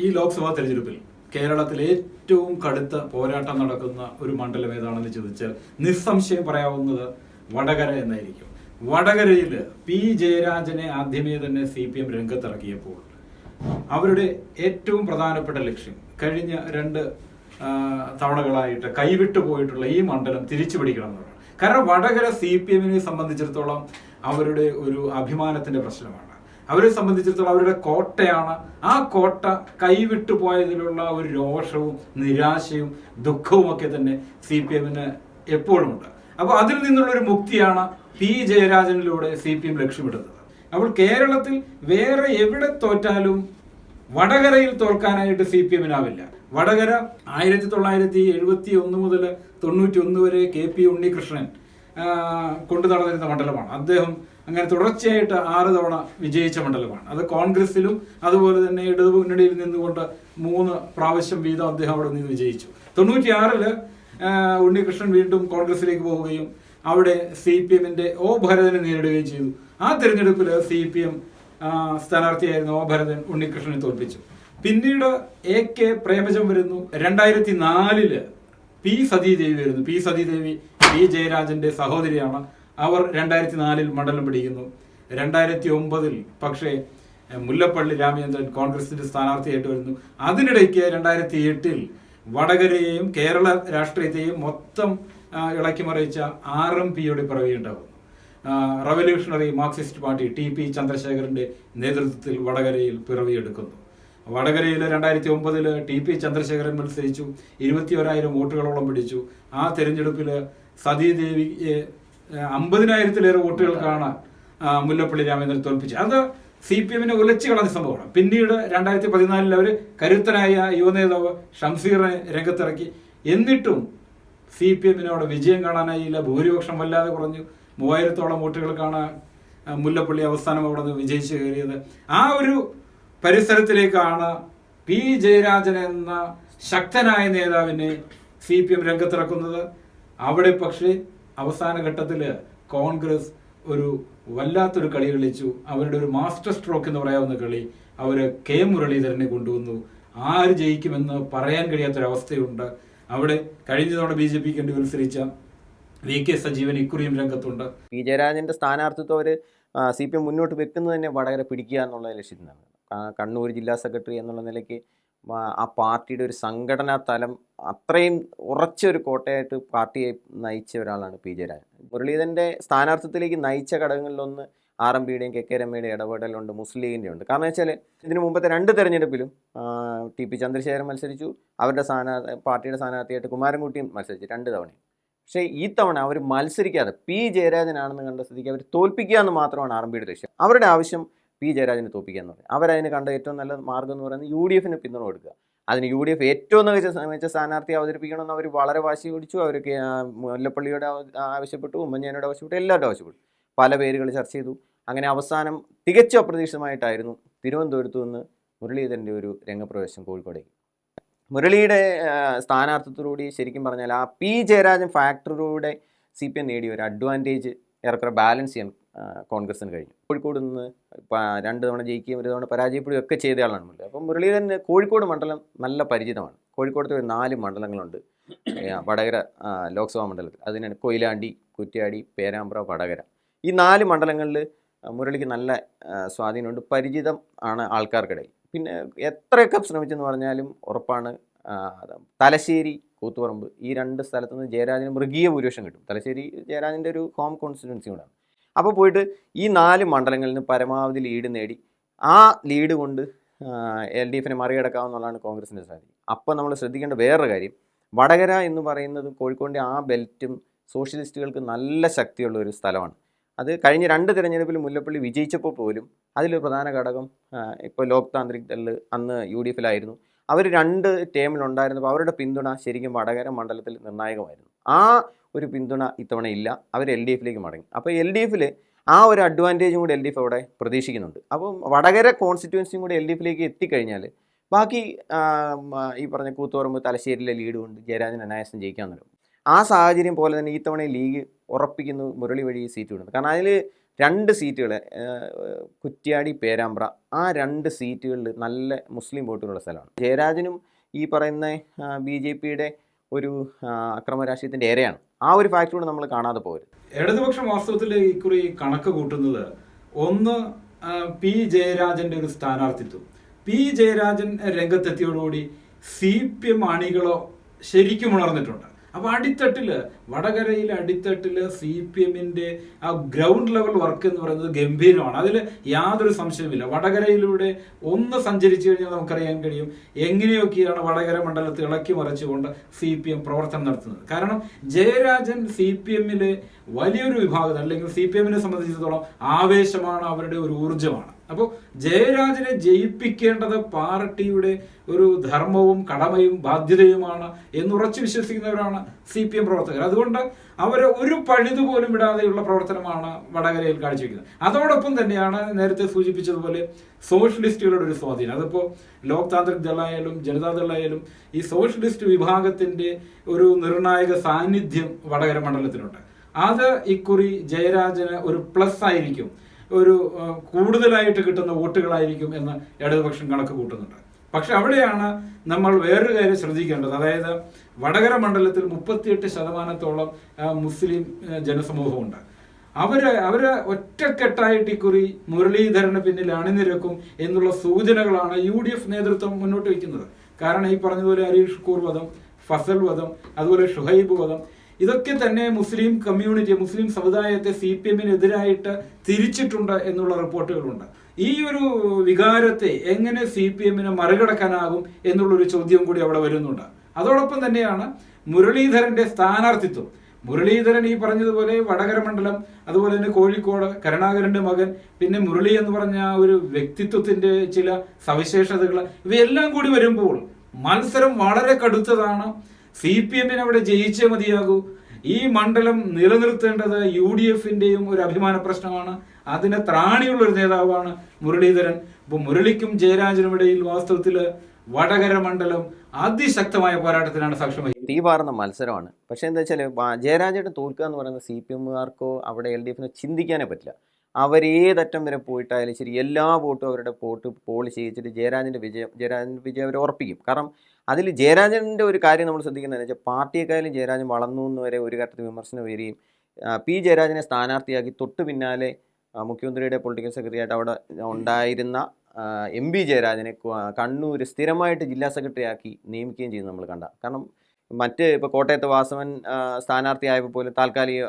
ഈ ലോക്സഭാ തെരഞ്ഞെടുപ്പിൽ കേരളത്തിൽ ഏറ്റവും കടുത്ത പോരാട്ടം നടക്കുന്ന ഒരു മണ്ഡലം ഏതാണെന്ന് ചോദിച്ചാൽ നിസ്സംശയം പറയാവുന്നത് വടകര എന്നായിരിക്കും. വടകരയിൽ പി ജയരാജനെ ആദ്യമേ തന്നെ സി പി എം രംഗത്തിറക്കിയപ്പോൾ അവരുടെ ഏറ്റവും പ്രധാനപ്പെട്ട ലക്ഷ്യം കഴിഞ്ഞ രണ്ട് തവണകളായിട്ട് കൈവിട്ടു പോയിട്ടുള്ള ഈ മണ്ഡലം തിരിച്ചു പിടിക്കണം എന്നുള്ളതാണ് കാരണം വടകര സി പി എമ്മിനെ സംബന്ധിച്ചിടത്തോളം അവരുടെ ഒരു അഭിമാനത്തിന്റെ പ്രശ്നമാണ്. അവരെ സംബന്ധിച്ചിടത്തോളം അവരുടെ കോട്ടയാണ്. ആ കോട്ട കൈവിട്ടു പോയതിലുള്ള ഒരു രോഷവും നിരാശയും ദുഃഖവും ഒക്കെ തന്നെ സി പി എമ്മിന് എപ്പോഴും ഉണ്ട് അപ്പൊ അതിൽ നിന്നുള്ള ഒരു മുക്തിയാണ് പി ജയരാജനിലൂടെ സി പി എം ലക്ഷ്യമിടുന്നത്. അപ്പോൾ കേരളത്തിൽ വേറെ എവിടെ തോറ്റാലും വടകരയിൽ തോൽക്കാനായിട്ട് സി പി എമ്മിനാവില്ല വടകര ആയിരത്തി തൊള്ളായിരത്തി എഴുപത്തി ഒന്ന് മുതൽ തൊണ്ണൂറ്റി ഒന്ന് വരെ കെ പി ഉണ്ണികൃഷ്ണൻ കൊണ്ടു നടന്നിരുന്ന മണ്ഡലമാണ്. അദ്ദേഹം അങ്ങനെ തുടർച്ചയായിട്ട് ആറ് തവണ വിജയിച്ച മണ്ഡലമാണ്. അത് കോൺഗ്രസിലും അതുപോലെ തന്നെ ഇടതു മുന്നണിയിൽ നിന്നുകൊണ്ട് മൂന്ന് പ്രാവശ്യം വീതം അദ്ദേഹം അവിടെ നിന്ന് വിജയിച്ചു. തൊണ്ണൂറ്റിയാറിൽ ഉണ്ണികൃഷ്ണൻ വീണ്ടും കോൺഗ്രസിലേക്ക് പോവുകയും അവിടെ സി പി എമ്മിന്റെ ഒ ഭരതനെ നേരിടുകയും ചെയ്തു. ആ തിരഞ്ഞെടുപ്പിൽ സി പി എം സ്ഥാനാർത്ഥിയായിരുന്ന ഒ ഭരതൻ ഉണ്ണികൃഷ്ണനെ തോൽപ്പിച്ചു. പിന്നീട് എ കെ പ്രേമജം വരുന്നു. രണ്ടായിരത്തി നാലിൽ പി സതീദേവി വരുന്നു. പി സതീദേവി പി ജയരാജന്റെ സഹോദരിയാണ്. അവർ രണ്ടായിരത്തി നാലിൽ മണ്ഡലം പിടിക്കുന്നു. രണ്ടായിരത്തി ഒമ്പതിൽ പക്ഷേ മുല്ലപ്പള്ളി രാമചന്ദ്രൻ കോൺഗ്രസിന്റെ സ്ഥാനാർത്ഥിയായിട്ട് വരുന്നു. അതിനിടയ്ക്ക് രണ്ടായിരത്തി എട്ടിൽ വടകരയെയും കേരള രാഷ്ട്രീയത്തെയും മൊത്തം ഇളക്കി ഇളക്കിമറിച്ച ആർ എം പിയുടെ പിറവിയുണ്ടാകുന്നു revolutionary Marxist party T P ചന്ദ്രശേഖരന്റെ നേതൃത്വത്തിൽ വടകരയിൽ പിറവിയെടുക്കുന്നു വടകരയിൽ രണ്ടായിരത്തി ഒമ്പതിൽ ടി പി ചന്ദ്രശേഖരൻ മത്സരിച്ചു. ഇരുപത്തി ഒരായിരം വോട്ടുകളോളം പിടിച്ചു. ആ തെരഞ്ഞെടുപ്പിൽ സതീദേവിയെ അമ്പതിനായിരത്തിലേറെ വോട്ടുകൾക്കാണ് മുല്ലപ്പള്ളി രാമചന്ദ്രൻ തോൽപ്പിച്ചത്. അത് സി പി എമ്മിനെ ഉലച്ചു കളഞ്ഞ സംഭവമാണ്. പിന്നീട് രണ്ടായിരത്തി പതിനാലിൽ അവർ കരുത്തനായ യുവനേതാവ് ഷംസീറിനെ രംഗത്തിറക്കി. എന്നിട്ടും സി പി എമ്മിന് അവിടെ വിജയം കാണാനായില്ല ഭൂരിപക്ഷം വല്ലാതെ കുറഞ്ഞു. മൂവായിരത്തോളം വോട്ടുകൾക്കാണ് മുല്ലപ്പള്ളി അവസാനം അവിടെ നിന്ന് വിജയിച്ചു കയറിയത്. ആ ഒരു പരിസരത്തിലേക്കാണ് പി ജയരാജൻ എന്ന ശക്തനായ നേതാവിനെ സി പി എം രംഗത്തിറക്കുന്നത്. അവിടെ പക്ഷേ അവസാന ഘട്ടത്തിൽ കോൺഗ്രസ് ഒരു വല്ലാത്തൊരു കളി കളിച്ചു അവരുടെ ഒരു മാസ്റ്റർ സ്ട്രോക്ക് എന്ന് പറയാവുന്ന കളി അവർ കെ മുരളീധരനെ കൊണ്ടുവന്നു. ആര് ജയിക്കുമെന്ന് പറയാൻ കഴിയാത്തൊരവസ്ഥയുണ്ട്. അവിടെ കഴിഞ്ഞ തവണ ബി ജെ പിക്ക് വേണ്ടി മത്സരിച്ച വി കെ സജീവൻ ഇക്കുറിയും രംഗത്തുണ്ട്. പി ജയരാജന്റെ സ്ഥാനാർത്ഥിത്വം അവർ സി പി എം മുന്നോട്ട് വെക്കുന്നത് തന്നെ വടകര പിടിക്കുക എന്നുള്ള ലക്ഷ്യത്തിനാണ് കണ്ണൂർ ജില്ലാ സെക്രട്ടറി എന്നുള്ള നിലയ്ക്ക് ആ, പാർട്ടിയുടെ ഒരു സംഘടനാ തലം അത്രയും ഉറച്ച ഒരു കോട്ടയായിട്ട് പാർട്ടിയെ നയിച്ച ഒരാളാണ് പി ജയരാജൻ. മുരളീധരന്റെ സ്ഥാനാർത്ഥിത്വത്തിലേക്ക് നയിച്ച ഘടകങ്ങളിലൊന്ന് ആർ എം പിയുടെയും കെ കെ രമയുടെയും ഇടപെടലുണ്ട് മുസ്ലിം ലീഗിന്റെ ഉണ്ട്. കാരണം വെച്ചാൽ ഇതിനു മുമ്പത്തെ രണ്ട് തെരഞ്ഞെടുപ്പിലും ടി പി ചന്ദ്രശേഖരൻ മത്സരിച്ചു അവരുടെ സ്ഥാനാർത്ഥി പാർട്ടിയുടെ സ്ഥാനാർത്ഥിയായിട്ട് കുമാരൻകുട്ടിയും മത്സരിച്ചു രണ്ട് തവണയും. പക്ഷേ ഈ തവണ അവർ മത്സരിക്കാതെ പി ജയരാജനാണെന്ന് കണ്ട സ്ഥിതിക്ക് അവർ തോൽപ്പിക്കുക എന്ന് മാത്രമാണ് ആർ എം പിയുടെ ലക്ഷ്യം. അവരുടെ ആവശ്യം പി. ജയരാജനെ തോപ്പിക്കുക എന്ന് പറയും. അവരതിന് കണ്ട ഏറ്റവും നല്ല മാർഗം എന്ന് പറയുന്നത് യു ഡി എഫിന് പിന്തുണ കൊടുക്കുക. അതിന് യു ഡി എഫ് ഏറ്റവും മികച്ച മികച്ച സ്ഥാനാർത്ഥി അവതരിപ്പിക്കണമെന്ന് അവർ വളരെ വാശി പിടിച്ചു. അവർ മുല്ലപ്പള്ളിയുടെ ആവശ്യപ്പെട്ടു. ഉമ്മൻചാണ്ടിയുടെ ആവശ്യപ്പെട്ടു. എല്ലാവരും ആവശ്യപ്പെട്ടു. പല പേരുകൾ ചർച്ച ചെയ്തു. അങ്ങനെ അവസാനം തികച്ചും അപ്രതീക്ഷിതമായിട്ടായിരുന്നു തിരുവനന്തപുരത്തു നിന്ന് മുരളീധരന്റെ ഒരു രംഗപ്രവേശം കോഴിക്കോടേക്ക്. മുരളിയുടെ സ്ഥാനാർത്ഥിത്വത്തോടുകൂടി ശരിക്കും പറഞ്ഞാൽ ആ പി. ജയരാജൻ ഫാക്ടറിലൂടെ സി. പി. എം നേടിയ ഒരു അഡ്വാന്റേജ് ഏറെക്കുറെ ബാലൻസ് ചെയ്യാൻ കോൺഗ്രസിന് കഴിഞ്ഞു. കോഴിക്കോട് നിന്ന് രണ്ട് തവണ ജയിക്കുകയും ഒരു തവണ പരാജയപ്പെടുകയും ഒക്കെ ചെയ്ത ആളാണ് മുരളി. അപ്പം മുരളീധരന് കോഴിക്കോട് മണ്ഡലം നല്ല പരിചിതമാണ്. കോഴിക്കോടത്തെ ഒരു നാല് മണ്ഡലങ്ങളുണ്ട്. വടകര ലോക്സഭാ മണ്ഡലത്തിൽ. അതിനാണ് കൊയിലാണ്ടി കുറ്റ്യാടി പേരാമ്പ്ര വടകര. ഈ നാല് മണ്ഡലങ്ങളിൽ മുരളിക്ക് നല്ല സ്വാധീനമുണ്ട്. പരിചിതം ആണ് ആൾക്കാർക്കിടയിൽ. പിന്നെ എത്രയൊക്കെ ശ്രമിച്ചെന്ന് പറഞ്ഞാലും ഉറപ്പാണ് തലശ്ശേരി കൂത്തുപറമ്പ് ഈ രണ്ട് സ്ഥലത്തു നിന്ന് ജയരാജന് മൃഗീയ ഭൂരിപക്ഷം കിട്ടും. തലശ്ശേരി ജയരാജന്റെ ഒരു ഹോം കോൺസ്റ്റിറ്റ്യുവൻസി കൂടാണ് അപ്പോൾ പോയിട്ട് ഈ നാല് മണ്ഡലങ്ങളിൽ നിന്ന് പരമാവധി ലീഡ് നേടി. ആ ലീഡ് കൊണ്ട് എൽ ഡി എഫിനെ മറികടക്കാമെന്നുള്ളതാണ് കോൺഗ്രസിന്റെ സാധ്യത. അപ്പോൾ നമ്മൾ ശ്രദ്ധിക്കേണ്ട വേറൊരു കാര്യം. വടകര എന്ന് പറയുന്നത് കോഴിക്കോടിന്റെ ആ ബെൽറ്റും സോഷ്യലിസ്റ്റുകൾക്ക് നല്ല ശക്തിയുള്ള ഒരു സ്ഥലമാണ്. അത് കഴിഞ്ഞ രണ്ട് തിരഞ്ഞെടുപ്പിൽ മുല്ലപ്പള്ളി വിജയിച്ചപ്പോൾ പോലും അതിലൊരു പ്രധാന ഘടകം ഇപ്പോൾ ലോക് താന്ത്രിക് ദൾ അന്ന് യു ഡി എഫിലായിരുന്നു. അവർ രണ്ട് ടേമിലുണ്ടായിരുന്നപ്പോൾ അവരുടെ പിന്തുണ ശരിക്കും വടകര മണ്ഡലത്തിൽ നിർണായകമായിരുന്നു. ആ ഒരു പിന്തുണ ഇത്തവണ ഇല്ല. അവർ എൽ ഡി എഫിലേക്ക് മടങ്ങി. അപ്പോൾ എൽ ഡി എഫിൽ ആ ഒരു അഡ്വാന്റേജും കൂടി എൽ ഡി എഫ് അവിടെ പ്രതീക്ഷിക്കുന്നുണ്ട്. അപ്പോൾ വടകര കോൺസ്റ്റിറ്റ്യുവൻസിയും കൂടി എൽ ഡി എഫിലേക്ക് എത്തിക്കഴിഞ്ഞാൽ ബാക്കി ഈ പറഞ്ഞ കൂത്തുപറമ്പ് തലശ്ശേരിയിലെ ലീഡ് കൊണ്ട് ജയരാജൻ അനായാസം ജയിക്കാൻ ആ സാഹചര്യം പോലെ തന്നെ ഈ തവണ ലീഗ് ഉറപ്പിക്കുന്നു മുരളി വഴി സീറ്റ് വിടുന്നത് കാരണം അതിൽ രണ്ട് സീറ്റുകൾ കുറ്റ്യാടി പേരാമ്പ്ര ആ രണ്ട് സീറ്റുകളിൽ നല്ല മുസ്ലിം വോട്ടുകളുള്ള സ്ഥലമാണ്. ജയരാജനും ഈ പറയുന്ന ബി ജെ പിയുടെ ഒരു ആ, അക്രമരാഷ്ട്രീയത്തിന്റെ ഏരയാണ് ആ ഒരു ഫാക്ട് കൂടെ നമ്മൾ കാണാതെ പോകരുത്. ഇടതുപക്ഷം വാസ്തവത്തിൽ ഇക്കുറി കണക്ക് കൂട്ടുന്നത് ഒന്ന് പി ജയരാജന്റെ ഒരു സ്ഥാനാർത്ഥിത്വം. പി ജയരാജൻ രംഗത്തെത്തിയോടുകൂടി സി പി എം അണികളോ ശരിക്കും ഉണർന്നിട്ടുണ്ട്. അപ്പൊ അടിത്തട്ടിൽ വടകരയിലെ അടിത്തട്ടിൽ സി പി എമ്മിന്റെ ആ ഗ്രൗണ്ട് ലെവൽ വർക്ക് എന്ന് പറയുന്നത് ഗംഭീരമാണ്. അതിൽ യാതൊരു സംശയവുമില്ല. വടകരയിലൂടെ ഒന്ന് സഞ്ചരിച്ചു കഴിഞ്ഞാൽ നമുക്കറിയാൻ കഴിയും എങ്ങനെയൊക്കെയാണ് വടകര മണ്ഡലത്തെ ഇളക്കി മറിച്ചുകൊണ്ട് സി പി എം പ്രവർത്തനം നടത്തുന്നത്. കാരണം ജയരാജൻ സി പി എമ്മിലെ വലിയൊരു വിഭാഗം അല്ലെങ്കിൽ സി പി എമ്മിനെ സംബന്ധിച്ചിടത്തോളം ആവേശമാണ് അവരുടെ ഒരു ഊർജമാണ്. അപ്പോൾ ജയരാജനെ ജയിപ്പിക്കേണ്ടത് പാർട്ടിയുടെ ഒരു ധർമ്മവും കടമയും ബാധ്യതയുമാണ് എന്ന് ഉറച്ചു വിശ്വസിക്കുന്നവരാണ് സി പി എം പ്രവർത്തകർ. അതുകൊണ്ട് അവർ ഒരു പഴുതു പോലും വിടാതെയുള്ള പ്രവർത്തനമാണ് വടകരയിൽ കാഴ്ചവെക്കുന്നത്. അതോടൊപ്പം തന്നെയാണ് നേരത്തെ സൂചിപ്പിച്ചതുപോലെ സോഷ്യലിസ്റ്റുകളുടെ ഒരു സ്വാധീനം. അതിപ്പോൾ ലോക് താന്ത്രിക് ദളായാലും ജനതാദളായാലും ഈ സോഷ്യലിസ്റ്റ് വിഭാഗത്തിന്റെ ഒരു നിർണായക സാന്നിധ്യം വടകര മണ്ഡലത്തിലുണ്ട്. അത് ഇക്കുറി ജയരാജന് ഒരു പ്ലസ് ആയിരിക്കും. ഒരു കൂടുതലായിട്ട് കിട്ടുന്ന വോട്ടുകളായിരിക്കും എന്ന് ഇടതുപക്ഷം കണക്ക് കൂട്ടുന്നുണ്ട്. പക്ഷെ അവിടെയാണ് നമ്മൾ വേറൊരു കാര്യം ശ്രദ്ധിക്കേണ്ടത്. അതായത് വടകര മണ്ഡലത്തിൽ മുപ്പത്തിയെട്ട് ശതമാനത്തോളം മുസ്ലിം ജനസമൂഹമുണ്ട്. അവർ അവർ ഒറ്റക്കെട്ടായിട്ട് ഇക്കുറി മുരളീധരന് പിന്നിൽ അണിനിരക്കും എന്നുള്ള സൂചനകളാണ് യു ഡി എഫ് നേതൃത്വം മുന്നോട്ട് വയ്ക്കുന്നത്. കാരണം ഈ പറഞ്ഞതുപോലെ അരീഷ് കൂർ വധം ഫസൽ വധം അതുപോലെ ഷുഹൈബ് വധം ഇതൊക്കെ തന്നെ മുസ്ലിം കമ്മ്യൂണിറ്റി മുസ്ലിം സമുദായത്തെ സി പി എമ്മിനെതിരായിട്ട് തിരിച്ചിട്ടുണ്ട് എന്നുള്ള റിപ്പോർട്ടുകളുണ്ട്. ഈ ഒരു വികാരത്തെ എങ്ങനെ സി പി എമ്മിനെ മറികടക്കാനാകും എന്നുള്ളൊരു ചോദ്യം കൂടി അവിടെ വരുന്നുണ്ട്. അതോടൊപ്പം തന്നെയാണ് മുരളീധരന്റെ സ്ഥാനാർത്ഥിത്വം. മുരളീധരൻ ഈ പറഞ്ഞതുപോലെ വടകര മണ്ഡലം അതുപോലെ തന്നെ കോഴിക്കോട് കരുണാകരന്റെ മകൻ പിന്നെ മുരളി എന്ന് പറഞ്ഞ ഒരു വ്യക്തിത്വത്തിന്റെ ചില സവിശേഷതകൾ ഇവയെല്ലാം കൂടി വരുമ്പോൾ മത്സരം വളരെ കടുത്തതാണ്. സി പി എമ്മിന് അവിടെ ജയിച്ചേ മതിയാകൂ. ഈ മണ്ഡലം നിലനിർത്തേണ്ടത് യു ഡി എഫിന്റെയും ഒരു അഭിമാന പ്രശ്നമാണ്. അതിനെ ത്രാണിയുള്ള ഒരു നേതാവാണ് മുരളീധരൻ. ഇപ്പൊ മുരളിക്കും ജയരാജനും ഇടയിൽ വാസ്തവത്തിൽ വടകര മണ്ഡലം അതിശക്തമായ പോരാട്ടത്തിനാണ് സാക്ഷ്യം. തീ പാർന്ന മത്സരമാണ്. പക്ഷേ എന്താ വെച്ചാൽ ജയരാജേട്ടൻ തോൽക്കുക എന്ന് പറയുന്നത് സി പി എമ്മുകാർക്കോ അവിടെ എൽ ഡി എഫിനോ ചിന്തിക്കാനേ പറ്റില്ല. അവരേതറ്റം വരെ പോയിട്ടായാലും ശരി എല്ലാ വോട്ടും അവരുടെ വോട്ട് പോൾ ചെയ്യിച്ചിട്ട് ജയരാജന്റെ വിജയം ജയരാജന്റെ വിജയം അവർ ഉറപ്പിക്കും. കാരണം അതിൽ ജയരാജന്റെ ഒരു കാര്യം നമ്മൾ ശ്രദ്ധിക്കുന്നത് വെച്ചാൽ പാർട്ടിയെക്കാളും ജയരാജൻ വളർന്നു എന്ന് വരെ ഒരു ഘട്ടത്തിൽ വിമർശനം വരികയും പി ജയരാജനെ സ്ഥാനാർത്ഥിയാക്കി തൊട്ട് പിന്നാലെ മുഖ്യമന്ത്രിയുടെ പൊളിറ്റിക്കൽ സെക്രട്ടറി ആയിട്ട് അവിടെ ഉണ്ടായിരുന്ന എം പി ജയരാജനെ കണ്ണൂർ സ്ഥിരമായിട്ട് ജില്ലാ സെക്രട്ടറി ആക്കി നിയമിക്കുകയും ചെയ്തു നമ്മൾ കണ്ട. കാരണം മറ്റ് ഇപ്പോൾ കോട്ടയത്ത് വാസവൻ സ്ഥാനാർത്ഥിയായപ്പോൾ പോലും താൽക്കാലിക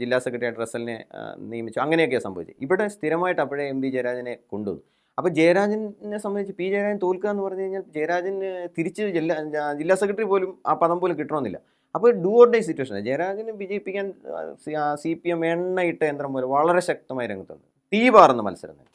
ജില്ലാ സെക്രട്ടറി ആയിട്ട് റസലിനെ നിയമിച്ചു. അങ്ങനെയൊക്കെയാണ് സംഭവിച്ചത്. ഇവിടെ സ്ഥിരമായിട്ട് അപ്പോഴേ എം പി ജയരാജനെ കൊണ്ടുവന്നു. അപ്പോൾ ജയരാജനെ സംബന്ധിച്ച് പി ജയരാജൻ തോൽക്കുക എന്ന് പറഞ്ഞു കഴിഞ്ഞാൽ ജയരാജന് തിരിച്ച് ജില്ലാ ജില്ലാ സെക്രട്ടറി പോലും ആ പദം പോലും കിട്ടണമെന്നില്ല. അപ്പോൾ ഡു ഓർ ഡേ സിറ്റുവേഷൻ ജയരാജനെ വിജയിപ്പിക്കാൻ സി പി എം എണ്ണയിട്ട യന്ത്രം പോലെ വളരെ ശക്തമായി രംഗത്തുണ്ട്. തീ പാറുന്ന മത്സരം തന്നെ.